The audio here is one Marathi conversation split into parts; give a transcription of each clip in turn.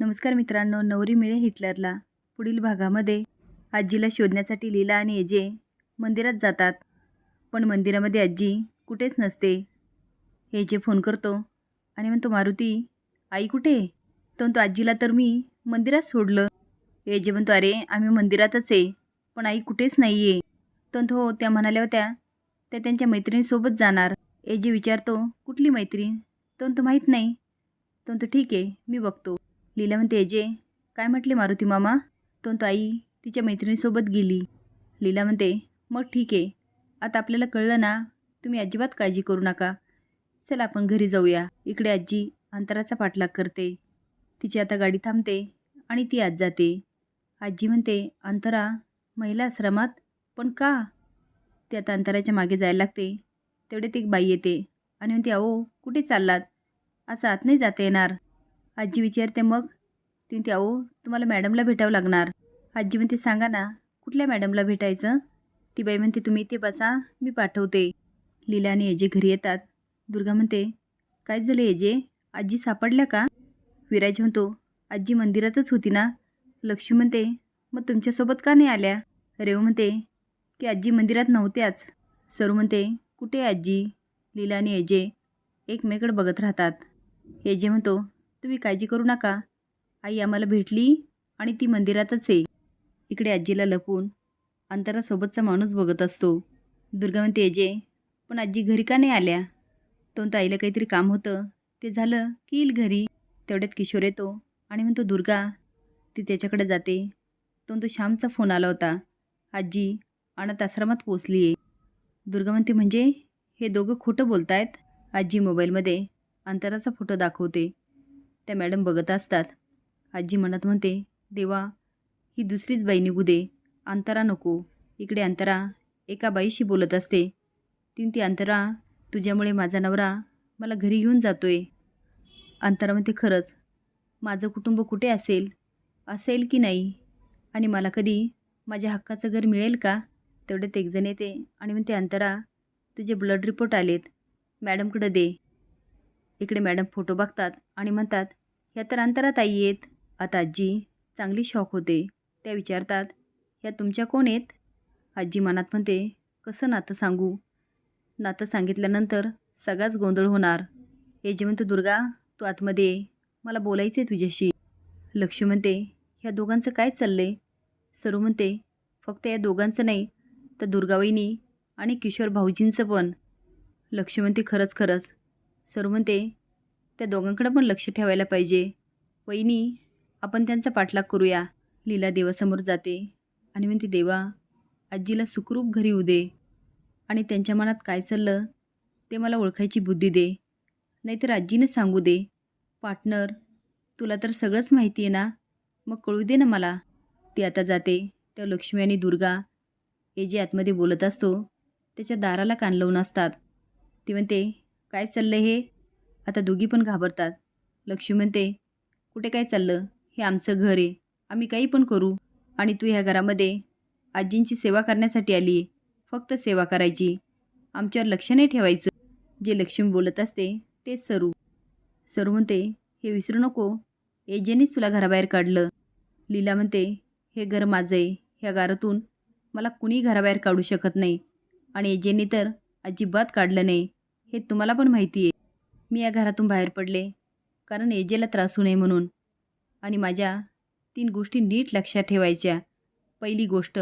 नमस्कार मित्रांनो नवरी मिळे हिटलरला. पुढील भागामध्ये आजीला शोधण्यासाठी लीला आणि एजे मंदिरात जातात. पण मंदिरामध्ये आजी कुठेच नसते. एजे फोन करतो आणि म्हणतो मारुती आई कुठे तो म्हणतो आजीला तर मी मंदिरात सोडलं. एजे म्हणतो अरे आम्ही मंदिरातच आहे पण आई कुठेच नाही आहे तो म्हणतो हो त्या म्हणाल्या होत्या त्या त्यांच्या मैत्रिणीसोबत जाणार. एजे विचारतो कुठली मैत्रीण? तो म्हणतो माहीत नाही. तो म्हणतो ठीक आहे मी बघतो. लीला म्हणते एजे काय म्हटले मारुती मामा? तो आई तिच्या मैत्रिणीसोबत गेली. लीला म्हणते मग ठीक आहे. आता आपल्याला कळलं ना तुम्ही अजिबात काळजी करू नका. चला आपण घरी जाऊया. इकडे आजी अंतराचा पाठलाग करते. तिची आता गाडी थांबते आणि ती आत जाते. आजी म्हणते अंतरा महिला आश्रमात? पण का? ती आता अंतराच्या मागे जायला लागते. तेवढे एक बाई येते आणि म्हणते अहो कुठे चाललात? असं आत नाही जाता येणार. आजी विचारते मग ती ते अहो तुम्हाला मॅडमला भेटावं लागणार. आजी म्हणते सांगा ना कुठल्या मॅडमला भेटायचं? ती बाई म्हणते तुम्ही इथे बसा मी पाठवते. लीला आणि एजे घरी येतात. दुर्गा म्हणते काय झालं एजे? आजी सापडल्या का? विराज म्हणतो आजी मंदिरातच होती ना. लक्ष्मी म्हणते मग तुमच्यासोबत का नाही आल्या? रेव म्हणते की आजी मंदिरात नव्हत्याच. सरू म्हणते कुठे आहे आजी? लीला आणि एजे एकमेकडे बघत राहतात. एजे म्हणतो तुम्ही काळजी करू नका आई आम्हाला भेटली आणि ती मंदिरातच आहे. इकडे आजीला लपून अंतरासोबतचा माणूस बघत असतो. दुर्गा म्हणते पण आजी घरी का नाही आल्या? तो म्हणतो आईला काहीतरी काम होतं. ते झालं की येईल घरी. तेवढ्यात किशोर येतो आणि म्हणतो दुर्गा ती त्याच्याकडे जाते. तो म्हणतो श्यामचा फोन आला होता. आजी अनाथ आश्रमात पोचली आहे. दुर्गा म्हणते म्हणजे? हे दोघं खोटं बोलतायत? आजी मोबाईलमध्ये अंतराचा फोटो दाखवते. त्या मॅडम बघत असतात. आजी म्हणत म्हणते देवा ही दुसरीच बाई निघू दे. अंतरा नको. इकडे अंतरा एका बाईशी बोलत असते. तीन ती अंतरा तुझ्यामुळे माझा नवरा मला घरी घेऊन जातोय. अंतरा म्हणते खरंच. माझं कुटुंब कुठे असेल? असेल की नाही? आणि मला कधी माझ्या हक्काचं घर मिळेल का? तेवढ्यात एकजण येते आणि म्हणते अंतरा तुझे ब्लड रिपोर्ट आलेत. मॅडमकडं दे. इकडे मॅडम फोटो बघतात आणि म्हणतात ह्या तर अंतरात आई आहेत. आता आजी चांगली शॉक होते. त्या विचारतात ह्या तुमच्या कोण आहेत? आजी मनात म्हणते कसं नातं सांगू? नातं सांगितल्यानंतर सगळाच गोंधळ होणार. हे जे दुर्गा तू आतमध्ये ये. मला बोलायचं आहे तुझ्याशी. लक्ष्मी म्हणते ह्या दोघांचं काय चाललं आहे सरू म्हणते फक्त या दोघांचं नाही तर दुर्गावहिनी आणि किशोर भाऊजींचं पण. लक्ष्मी म्हणते खरंच खरंच. सरू म्हणते त्या दोघांकडं पण लक्ष ठेवायला पाहिजे. वहिनी आपण त्यांचा पाठलाग करूया. लीला देवासमोर जाते आणि म्हणते देवा आजीला सुखरूप घरी येऊ दे. आणि त्यांच्या मनात काय चाललं ते मला ओळखायची बुद्धी दे. नाहीतर आजीनं सांगू दे. पार्टनर तुला तर सगळंच माहिती आहे ना? मग कळू दे ना मला. ती आता जाते. त्या लक्ष्मी आणि दुर्गा हे जे आतमध्ये बोलत असतो त्याच्या दाराला कान लावून असतात. ती म्हणते काय चाललं हे? आता दोघी पण घाबरतात. लक्ष्मी म्हणते कुठे काय चाललं? हे आमचं घर आहे. आम्ही काही पण करू. आणि तू ह्या घरामध्ये आजींची सेवा करण्यासाठी आली आहे. फक्त सेवा करायची. आमच्यावर लक्ष नाही ठेवायचं. जे लक्ष्मी बोलत असते तेच सरू. सरू म्हणते हे विसरू नको. एजेनीच तुला घराबाहेर काढलं. लीला म्हणते हे घर माझं आहे. ह्या घरातून मला कुणी घराबाहेर काढू शकत नाही. आणि एजेनी तर अजिबात काढलं नाही. हे तुम्हाला पण माहिती आहे. मी या घरातून बाहेर पडले. कारण एजेला त्रास होऊ नये म्हणून. आणि माझ्या तीन गोष्टी नीट लक्षात ठेवायच्या. पहिली गोष्ट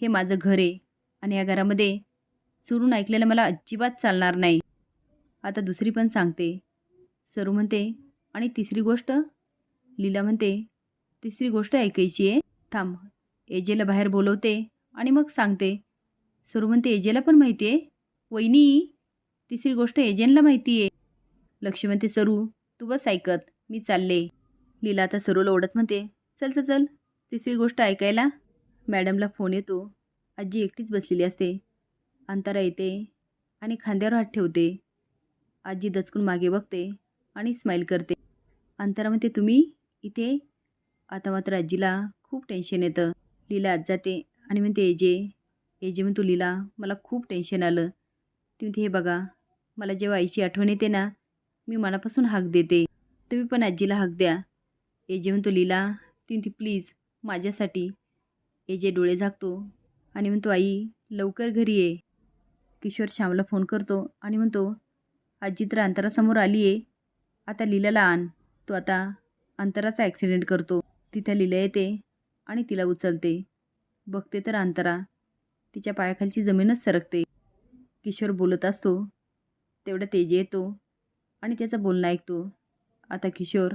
हे माझं घर आहे आणि या घरामध्ये सुरून ऐकलेलं मला अजिबात चालणार नाही. आता दुसरी पण सांगते. सरू म्हणते आणि तिसरी गोष्ट? लीला म्हणते तिसरी गोष्ट ऐकायची आहे. थांब एजेला बाहेर बोलवते आणि मग सांगते. सरू म्हणते एजेला पण माहिती आहे? वहिनी तिसरी गोष्ट एजेनला माहिती आहे. लक्ष्मी म्हणते सरू तू बस ऐकत मी चालले. लीला आता सरूला ओढत म्हणते चल चल चल तिसरी गोष्ट ऐकायला. मॅडमला फोन येतो. आजी एकटीच बसलेली असते. अंतरा येते आणि खांद्यावर हात ठेवते. आजी दचकून मागे बघते आणि स्माईल करते. अंतरा म्हणते तुम्ही इथे? आता मात्र आजीला खूप टेन्शन येतं. लीला आज जाते आणि म्हणते एजे एजे म्हणतो लीला मला खूप टेन्शन आलं. ती म्हणते हे बघा मला जेव्हा आईची आठवण येते ना मी मनापासून हाक देते. तुम्ही पण आजीला हाक द्या. एजे म्हणतो लीला ती ती प्लीज माझ्यासाठी. एजे डोळे झाकतो आणि म्हणतो आई लवकर घरी ये. किशोर श्यामला फोन करतो आणि म्हणतो आजी तर अंतरासमोर आली आहे. आता लीलाला आण. तो आता अंतराचा ॲक्सिडेंट करतो. तिथं लीला येते आणि तिला उचलते. बघते तर अंतरा. तिच्या पायाखालची जमीनच सरकते. किशोर बोलत असतो. तेवढं तेज येतो आणि त्याचं बोलणं ऐकतो. आता किशोर